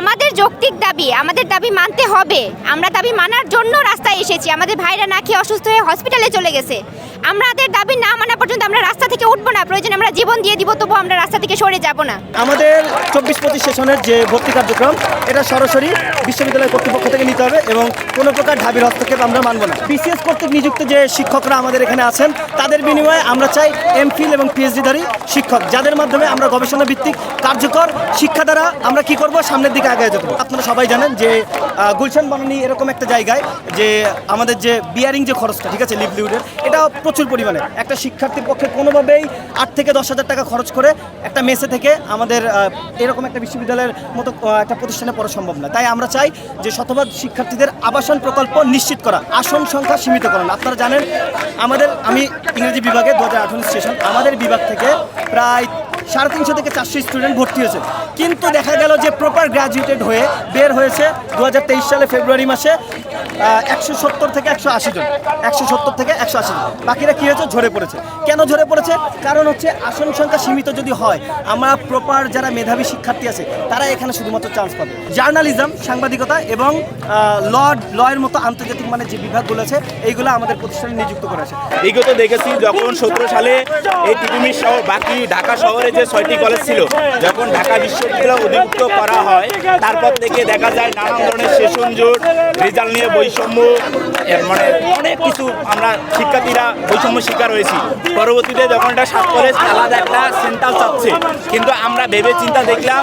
আমাদের যৌক্তিক দাবি, আমাদের দাবি মানতে হবে। আমরা দাবি মানার জন্য রাস্তায় এসেছি। আমাদের ভাইরা না খেয়ে অসুস্থ হয়ে হসপিটালে চলে গেছে। আমাদের দাবি না মানা পর্যন্ত আমরা রাস্তা থেকে উঠবো না, প্রয়োজন আমরা জীবন দিয়ে দিব তবু আমরা রাস্তা থেকে সরে যাব না। আমাদের চব্বিশ পঁচিশ সেশনের যে ভর্তি কার্যক্রম, এটা সরাসরি বিশ্ববিদ্যালয় কর্তৃপক্ষ থেকে নিতে হবে এবং কোনো প্রকার ঢাবির হস্তক্ষেপ আমরা মানব না। বিসিএস কর্তৃক নিযুক্ত যে শিক্ষকরা আমাদের এখানে আছেন, তাদের বিনিময়ে আমরা চাই এমফিল এবং পিএইচডিধারী শিক্ষক, যাদের মাধ্যমে আমরা গবেষণা ভিত্তিক কার্যকর শিক্ষা দ্বারা আমরা কি করব, সামনের দিকে আগে যাব আপনারা সবাই জানেন যে গুলশান বানানি এরকম একটা জায়গায় যে আমাদের যে বিয়ারিং যে খরচটা, ঠিক আছে লিভলিউডের এটা প্রচুর পরিমাণে। একটা শিক্ষার্থীর পক্ষে কোনোভাবেই আট থেকে দশ হাজার টাকা খরচ করে একটা মেসে থেকে আমাদের এরকম একটা বিশ্ববিদ্যালয়ের মতো একটা প্রতিষ্ঠানে পড়া সম্ভব না। তাই আমরা চাই যে শতভাগ শিক্ষার্থীদের আবাসন প্রকল্প নিশ্চিত করা, আসন সংখ্যা সীমিত সীমিতকরণ আপনারা জানেন, আমাদের, আমি ইংরেজি বিভাগে দু হাজার আঠারো স্টেশন আমাদের বিভাগ থেকে প্রায় সাড়ে তিনশো থেকে চারশো স্টুডেন্ট ভর্তি হয়েছে। কিন্তু দেখা গেল যে প্রপার গ্র্যাজুয়েটেড হয়ে বের হয়েছে দু হাজার তেইশ সালে ফেব্রুয়ারি মাসে। একশো সত্তর থেকে একশো আশি জন। একশো সত্তর থেকে একশো আশি জন। বাকিরা কী হয়েছে? ঝরে পড়েছে। কেন ঝরে পড়েছে? কারণ হচ্ছে আসন সংখ্যা সীমিত যদি হয়, আমরা প্রপার যারা মেধাবী শিক্ষার্থী আছে, তারা এখানে শুধুমাত্র চান্স পাবে। জার্নালিজম সাংবাদিকতা এবং ল লয়ের মতো আন্তর্জাতিক মানে যে বিভাগগুলো আছে, এইগুলো আমাদের প্রতিষ্ঠানে নিযুক্ত করা আছে বিগত দেখেছি যখন সতেরো সালে এই তিতুমির শহর বাকি ঢাকা শহরে যে ছয়টি কলেজ ছিল, যখন ঢাকা বিশ্ববিদ্যালয় অধিভুক্ত করা হয়, তারপর থেকে দেখা যায় নানান ধরনের সেশন জোট, রেজাল্ট নিয়ে বৈষম্য মানে অনেক কিছু আমরা শিক্ষার্থীরা বৈষম্য শিকার হয়েছি পরবর্তীতে যখন এটা সাত কলেজ আলাদা একটা সেন্ট্রাল চাচ্ছে, কিন্তু আমরা ভেবে চিন্তা দেখলাম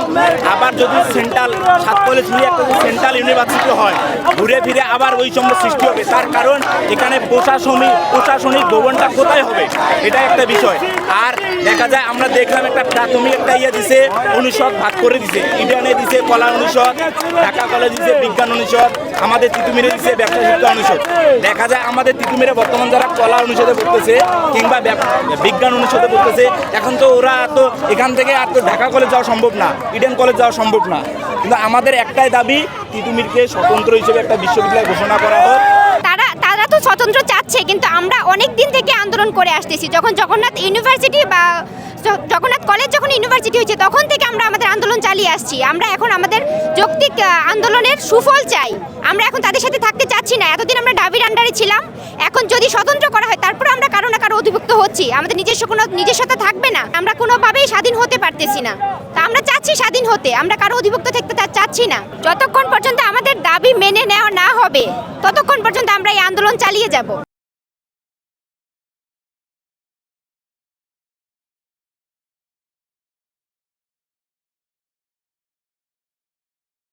আবার যদি সেন্ট্রাল সাত কলেজ নিয়ে একটা যদি সেন্ট্রাল ইউনিভার্সিটি হয়, ঘুরে ফিরে আবার বৈষম্য সৃষ্টি হবে। তার কারণ এখানে প্রশাসনিক প্রশাসনিক ভবনটা কোথায় হবে? এটা একটা বিষয়। আর দেখা যায় আমরা দেখলাম একটা প্রাথমিক একটা ইয়ে দিছে, অনুষদ ভাগ করে দিছে। ইডানে দিছে, কলা অনুষদ, ঢাকা কলেজ দিছে, বিজ্ঞান অনুষদ, আমাদের তিতুমিরে দিছে। ব্যবসা শিক্ষা অনুষদ। দেখা যায় আমাদের তিতুমিরে বর্তমান যারা কলা অনুষদে পড়তেছে কিংবা বিজ্ঞান অনুষদে পড়তেছে, এখন তো ওরা তো এখান থেকে আর তো ঢাকা কলেজ যাওয়া সম্ভব না ইডেন কলেজ যাওয়া সম্ভব না। কিন্তু আমাদের একটাই দাবি তিতুমিরকে স্বতন্ত্র হিসেবে একটা বিশ্ববিদ্যালয় ঘোষণা করা হোক। তারা তারা তো স্বতন্ত্র চাচ্ছে, কিন্তু আমরা অনেক দিন থেকে আন্দোলন করে আসতেছি। যখন জগন্নাথ ইউনিভার্সিটি বা জগন্নাথ কলেজ যখন ইউনিভার্সিটি হয়েছে, তখন থেকে আমরা আমাদের আন্দোলন চালিয়ে আসছি। আমরা এখন আমাদের যৌক্তিক আন্দোলনের সুফল চাই। আমরা এখন তাদের সাথে থাকতে চাচ্ছি না। এতদিন আমরা ডাবির আন্ডারে ছিলাম। এখন যদি স্বতন্ত্র করা হয় তারপরে আমরা কারও না কারও অধিভুক্ত হচ্ছি। আমাদের নিজস্ব কোনো নিজস্বতা থাকবে না। আমরা কোনোভাবেই স্বাধীন হতে পারতেছি না। তা আমরা চাচ্ছি স্বাধীন হতে। আমরা কারও অধিভুক্ত থাকতে চাচ্ছি না। যতক্ষণ পর্যন্ত আমাদের দাবি মেনে নেওয়া না হবে, ততক্ষণ পর্যন্ত আমরা এই আন্দোলন চালিয়ে যাব।